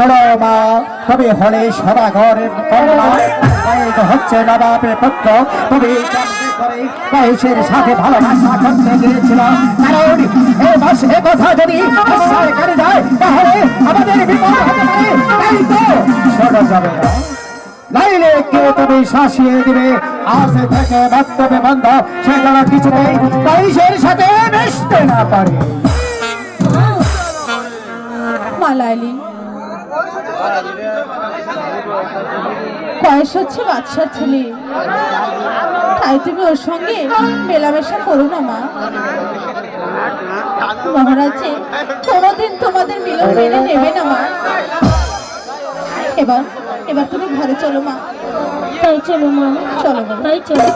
শোনো মা তবে হলে সদাগরের কন্যা হচ্ছে নবাবের পুত্র। করে বয়সের সাথে ভালোবাসা করতে গিয়েছিল। কারণ এ মাসে কথা যদি আশ্রয় করে যায়, তাহলে আমাদের বিপদ হতে পারে। তাই তো শোনো যাবে না। নাইলে কেউ তুমি শাসিয়ে দিবে। আজ থেকে বক্তব্য বন্ধ। সে যেন কিছুতেই বয়সের সাথে মিশতে না পারে। মালালি বয়স হচ্ছে বাচ্চার ছেলে। তাই তুমি ওর সঙ্গে মেলামেশা করো না মা। মহারাজে কোনোদিন তোমাদের মিলন মেনে নেবে না মা। এবার এবার তুমি ঘরে চলো মা। তাই চলো মা। চলো তাই চলো।